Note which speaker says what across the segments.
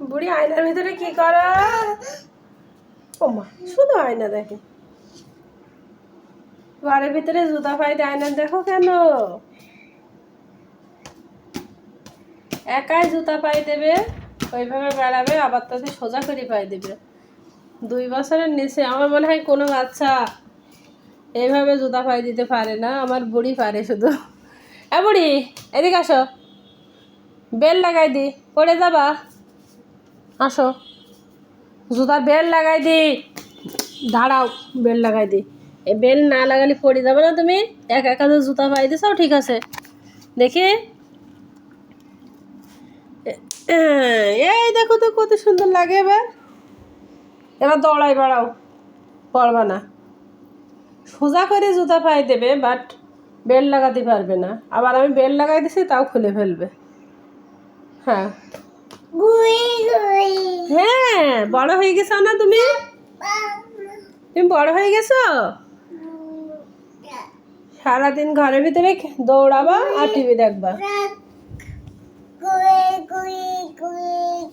Speaker 1: বুড়ি আয়নার ভিতরে কি করে? ও মা, শুধু আয়না দেখে। ঘরের ভিতরে জুতা পাইতে আয়না দেখো কেন? একাই জুতা পাই দেবে, ওইভাবে বেড়াবে, আবার তাদের সোজা করে পাই দেবে। দুই বছরের নিচে, আমার মনে হয় কোনো বাচ্চা এইভাবে জুতা পাই দিতে পারে না, আমার বুড়ি পারে শুধু। এ বুড়ি, এদিকে আসো। বেল লাগাই দি, পড়ে যাবা। আসো। জুতার বেল লাগাই দি। দাঁড়াও, বেল লাগাই দি। এ বেল না লাগালে পড়ে যাবে না তুমি। এক একা জুতা পাই দিছাও ঠিক আছে। দেখি। এই দেখো তো কত সুন্দর লাগে এবার। এবার দৌড়াই বাড়াও। পড়বা না। সোজা করে জুতা পাই দেবে, বাট বেল লাগাতে পারবে না। আবার আমি বেল লাগাই দিছি, তাও খুলে ফেলবে। হ্যাঁ। হ্যাঁ বড় হয়ে গেছো না তুমি? তুমি বড় হয়ে গেছো? সারাদিন ঘরের ভিতরে দৌড়াবা আর টিভি দেখবা।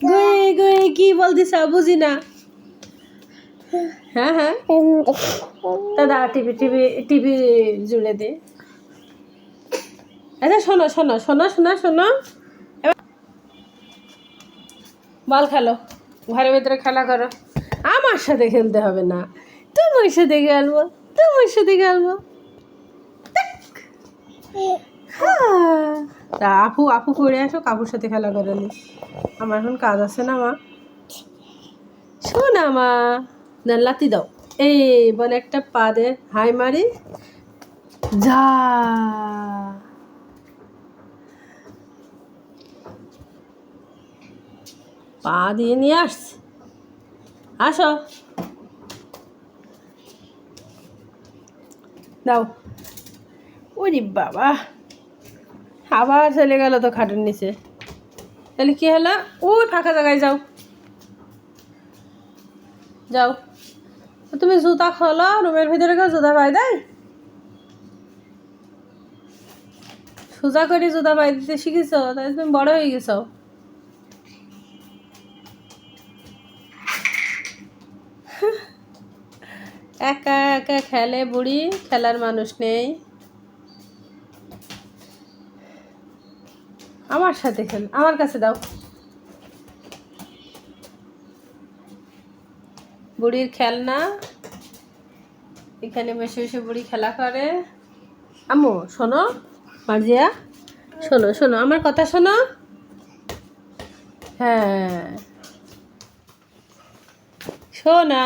Speaker 1: গুই গুই, কি বলতিস বুঝি না। হ্যাঁ হ্যাঁ। দাদা টিভি টিভি টিভি জুড়ে দে। আচ্ছা শোনো শোনো শোনো শোনো শোনো। বল খেলো। ঘরের ভিতরে খেলা করো। আমার সাথে খেলতে হবে না। তোমার সাথে খেলব, তোমার সাথে খেলব। তা আপু আপু পড়ে আসো কাপুর সাথে খেলা করে নি। আমার এখন কাজ আছে না, মা? শোনা মা। না, লাতি দাও। এই বলে একটা পা দে। হাই, মারি। যা। পা দিয়ে নিয়ে আসছে। আসো। দাও। ওরে বাবা। আবার চলে গেল তো খাটের নিচে। তাহলে কি হলো? ওই ফাঁকা জায়গায় যাও। যাও। তুমি জুতা খোলো, রুমের ভিতরে কেউ জুতা পাই দেয় সোজা করে জুতা পাই দিতে শিখেছ? তাই তুমি বড় হয়ে গেছো। একা একা খেলে বুড়ি, খেলার মানুষ নেই। আমার সাথে খেল, আমার কাছে দাও। বুড়ির খেলনা, এখানে বসে বসে বুড়ি খেলা করে। আম্মু, শোনো, মার্জিয়া শোনো শোনো আমার কথা শোনো। হ্যাঁ। শোনা।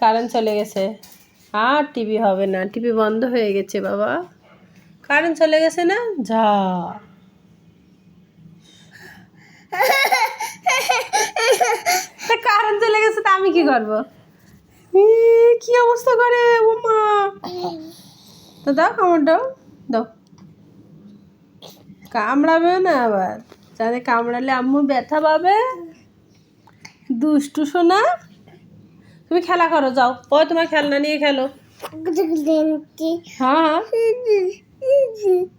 Speaker 1: কারেন্ট চলে গেছে। আর টিভি হবে না। টিভি বন্ধ হয়ে গেছে বাবা। কারেন্ট চলে গেছে না? যা। কারেন্ট চলে গেছে তা আমি কি করব? কি অবস্থা করে ও মা? তো দাও কামড় দাও। কামড়াবে না আবার। জানে কামড়ালে আম্মু ব্যথা পাবে। দুষ্টু শোনা তুমি খেলা করো যাও। ও তোমার খেলনা নিয়ে খেলো। হ্যাঁ। হ্যাঁ